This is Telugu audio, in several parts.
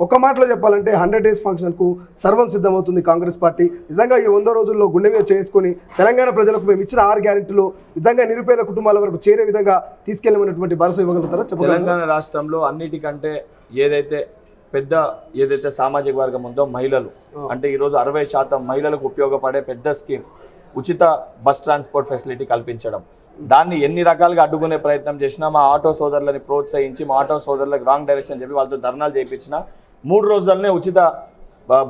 ఒక మాటలో చెప్పాలంటే హండ్రెడ్ డేస్ ఫంక్షన్కు సర్వం సిద్ధమవుతుంది కాంగ్రెస్ పార్టీ. నిజంగా ఈ వంద రోజుల్లో గుండె మీద చేసుకొని తెలంగాణ ప్రజలకు మేము ఇచ్చిన ఆరు గ్యారెంటీలు నిజంగా నిరుపేద కుటుంబాల వరకు చేరే విధంగా తీసుకెళ్ళమన్నటువంటి భరోసా ఇవ్వగలుగుతారా? తెలంగాణ రాష్ట్రంలో అన్నిటికంటే ఏదైతే పెద్ద ఏదైతే సామాజిక వర్గం ఉందో మహిళలు అంటే ఈరోజు అరవై శాతం మహిళలకు ఉపయోగపడే పెద్ద స్కీమ్ ఉచిత బస్ ట్రాన్స్పోర్ట్ ఫెసిలిటీ కల్పించడం. దాన్ని ఎన్ని రకాలుగా అడ్డుకునే ప్రయత్నం చేసినా మా ఆటో సోదరులని ప్రోత్సహించి మా ఆటో సోదరులకు రాంగ్ డైరెక్షన్ చెప్పి వాళ్ళతో ధర్నాలు చేయించిన మూడు రోజులనే ఉచిత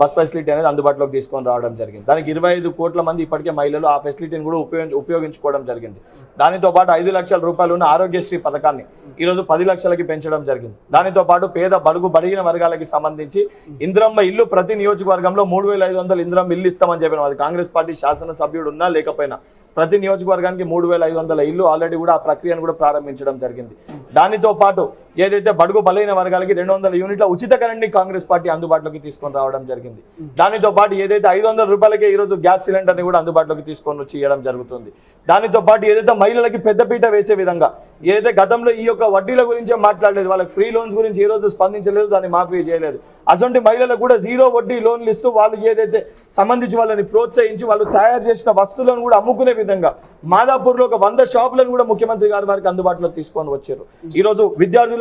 బస్ ఫెసిలిటీ అనేది అందుబాటులోకి తీసుకొని రావడం జరిగింది. దానికి ఇరవై ఐదు కోట్ల మంది ఇప్పటికే మహిళలు ఆ ఫెసిలిటీని కూడా ఉపయోగించ ఉపయోగించుకోవడం జరిగింది. దానితో పాటు ఐదు లక్షల రూపాయలు ఉన్న ఆరోగ్యశ్రీ పథకాన్ని ఈరోజు పది లక్షలకి పెంచడం జరిగింది. దానితో పాటు పేద బడుగు బడిగిన వర్గాలకి సంబంధించి ఇంద్రమ్మ ఇల్లు ప్రతి నియోజకవర్గంలో మూడు వేల ఐదు వందల ఇంద్రమ్మ ఇల్లు ఇస్తామని చెప్పిన అది కాంగ్రెస్ పార్టీ శాసనసభ్యుడు ఉన్నా లేకపోయినా ప్రతి నియోజకవర్గానికి మూడు వేల ఐదు వందల ఇల్లు ఆల్రెడీ కూడా ఆ ప్రక్రియను కూడా ప్రారంభించడం జరిగింది. దానితో పాటు ఏదైతే బడుగు బలైన వర్గాలకి రెండు వందల యూనిట్ల ఉచిత కరెంట్ని కాంగ్రెస్ పార్టీ అందుబాటులోకి తీసుకొని రావడం జరిగింది. దానితో పాటు ఏదైతే ఐదు వందల రూపాయలకే ఈరోజు గ్యాస్ సిలిండర్ని కూడా అందుబాటులోకి తీసుకొని వచ్చి ఇవ్వడం జరుగుతుంది. దానితో పాటు ఏదైతే మహిళలకి పెద్దపీట వేసే విధంగా ఏదైతే గతంలో ఈ యొక్క వడ్డీల గురించే మాట్లాడలేదు వాళ్ళకి ఫ్రీ లోన్స్ గురించి ఈ రోజు స్పందించలేదు దాన్ని మాఫీ చేయలేదు. అటువంటి మహిళలకు కూడా జీరో వడ్డీ లోన్లు ఇస్తూ వాళ్ళు ఏదైతే సంబంధించి వాళ్ళని ప్రోత్సహించి వాళ్ళు తయారు చేసిన వస్తువులను కూడా అమ్ముకునే విధంగా మాదాపూర్లో ఒక వంద షాపులను కూడా ముఖ్యమంత్రి గారి వారికి అందుబాటులో తీసుకొని వచ్చారు. ఈ రోజు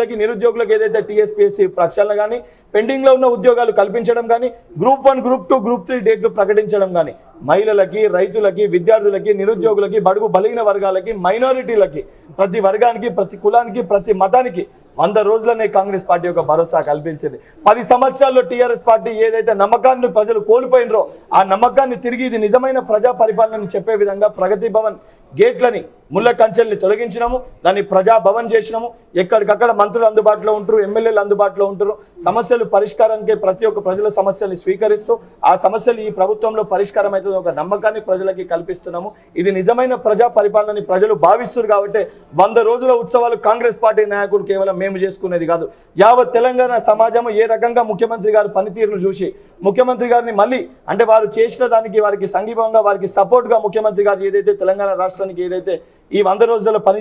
విద్యార్థులకి నిరుద్యోగులకు ఏదైతే టీఎస్పీఎస్సీ ప్రక్షాళన కానీ పెండింగ్లో ఉన్న ఉద్యోగాలు కల్పించడం కానీ group one group two group three డేట్లు ప్రకటించడం కానీ మహిళలకి రైతులకి విద్యార్థులకి నిరుద్యోగులకి బడుగు బలిగిన వర్గాలకి మైనారిటీలకి ప్రతి వర్గానికి ప్రతి కులానికి ప్రతి మతానికి వంద రోజులనే కాంగ్రెస్ పార్టీ యొక్క భరోసా కల్పించింది. పది సంవత్సరాల్లో టీఆర్ఎస్ పార్టీ ఏదైతే నమ్మకాన్ని ప్రజలు కోల్పోయినరో ఆ నమ్మకాన్ని తిరిగి ఇది నిజమైన ప్రజా పరిపాలన చెప్పే విధంగా ప్రగతి భవన్ గేట్లని ముళ్ళ కంచెల్ని తొలగించినాము. దాన్ని ప్రజా భవన్ చేసినాము. ఎక్కడికక్కడ మంత్రులు అందుబాటులో ఉంటారు ఎమ్మెల్యేలు అందుబాటులో ఉంటారు. సమస్యలు పరిష్కారానికి ప్రతి ఒక్క ప్రజల సమస్యల్ని స్వీకరిస్తూ ఆ సమస్యలు ఈ ప్రభుత్వంలో పరిష్కారం అవుతుంది ఒక నమ్మకాన్ని ప్రజలకి కల్పిస్తున్నాము. ఇది నిజమైన ప్రజా పరిపాలనని ప్రజలు భావిస్తున్నారు కాబట్టి వంద రోజుల ఉత్సవాలు కాంగ్రెస్ పార్టీ నాయకులు కేవలం మేము చేసుకునేది కాదు. యావత్ తెలంగాణ సమాజం ఏ రకంగా ముఖ్యమంత్రి గారు పనితీరును చూసి ముఖ్యమంత్రి గారిని మళ్ళీ అంటే వారు చేసిన దానికి వారికి సంఘీభంగా వారికి సపోర్ట్గా గా ముఖ్యమంత్రి గారు ఏదైతే తెలంగాణ రాష్ట్రానికి ఏదైతే ఈ వంద రోజుల్లో పని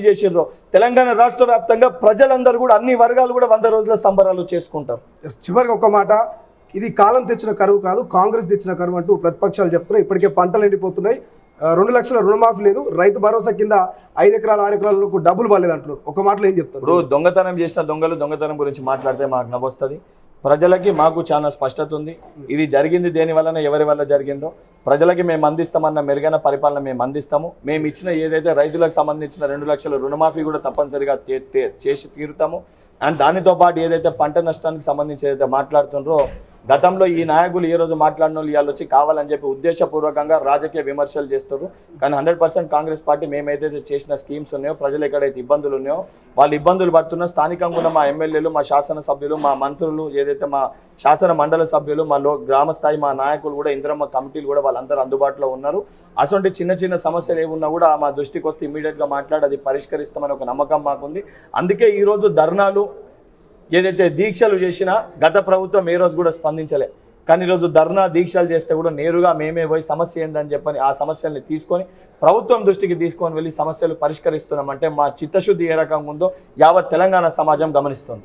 తెలంగాణ రాష్ట్ర వ్యాప్తంగా ప్రజలందరూ కూడా అన్ని వర్గాలు కూడా వంద రోజుల సంబరాలు చేసుకుంటారు. చివరికి ఒక మాట ఇది కాలం తెచ్చిన కరువు కాదు కాంగ్రెస్ తెచ్చిన కరువు అంటూ ప్రతిపక్షాలు చెప్తున్నాయి. ఇప్పటికే పంటలు ఎండిపోతున్నాయి. రెండు లక్షల రుణమాఫీ లేదు. రైతు భరోసా కింద ఐదు ఎకరాలు ఆరు ఎకరాలకు డబ్బులు పడలేదు అంటున్నారు. ఒక మాటలో ఏం చెప్తారు? ఇప్పుడు దొంగతనం చేసిన దొంగలు దొంగతనం గురించి మాట్లాడితే మాకు నవ్వొస్తుంది. ప్రజలకి మాకు చాలా స్పష్టత ఉంది. ఇది జరిగింది దేని వలన ఎవరి వల్ల జరిగిందో. ప్రజలకి మేము అందిస్తామన్న మెరుగైన పరిపాలన మేము అందిస్తాము. మేము ఇచ్చిన ఏదైతే రైతులకు సంబంధించిన రెండు లక్షల రుణమాఫీ కూడా తప్పనిసరిగా చేసి తీరుతాము. అండ్ దానితో పాటు ఏదైతే పంట నష్టానికి సంబంధించి ఏదైతే మాట్లాడుతుండ్రో గతంలో ఈ నాయకులు ఏ రోజు మాట్లాడిన వాళ్ళు ఇవాళ వచ్చి కావాలని చెప్పి ఉద్దేశపూర్వకంగా రాజకీయ విమర్శలు చేస్తారు. కానీ హండ్రెడ్ పర్సెంట్ కాంగ్రెస్ పార్టీ మేమైతే చేసిన స్కీమ్స్ ఉన్నాయో ప్రజలు ఎక్కడైతే ఇబ్బందులు ఉన్నాయో వాళ్ళు ఇబ్బందులు పడుతున్న స్థానికంగా ఉన్న మా ఎమ్మెల్యేలు మా శాసనసభ్యులు మా మంత్రులు ఏదైతే మా శాసన మండల సభ్యులు మా లో గ్రామస్థాయి మా నాయకులు కూడా ఇంద్రమ్మ కమిటీలు కూడా వాళ్ళందరూ అందుబాటులో ఉన్నారు. అటువంటి చిన్న చిన్న సమస్యలు ఏమున్నా కూడా మా దృష్టికి వస్తే ఇమీడియట్గా మాట్లాడి అది పరిష్కరిస్తామని ఒక నమ్మకం మాకుంది. అందుకే ఈరోజు ధర్నాలు ఏదైతే దీక్షలు చేసినా గత ప్రభుత్వం ఏ రోజు కూడా స్పందించలే. కానీ ఈరోజు ధర్నా దీక్షలు చేస్తే కూడా నేరుగా మేమే పోయి సమస్య ఏందని చెప్పని ఆ సమస్యల్ని తీసుకొని ప్రభుత్వం దృష్టికి తీసుకొని వెళ్ళి సమస్యలు పరిష్కరిస్తున్నామంటే మా చిత్తశుద్ధి ఏ రకంగా ఉందో యావత్ తెలంగాణ సమాజం గమనిస్తుంది.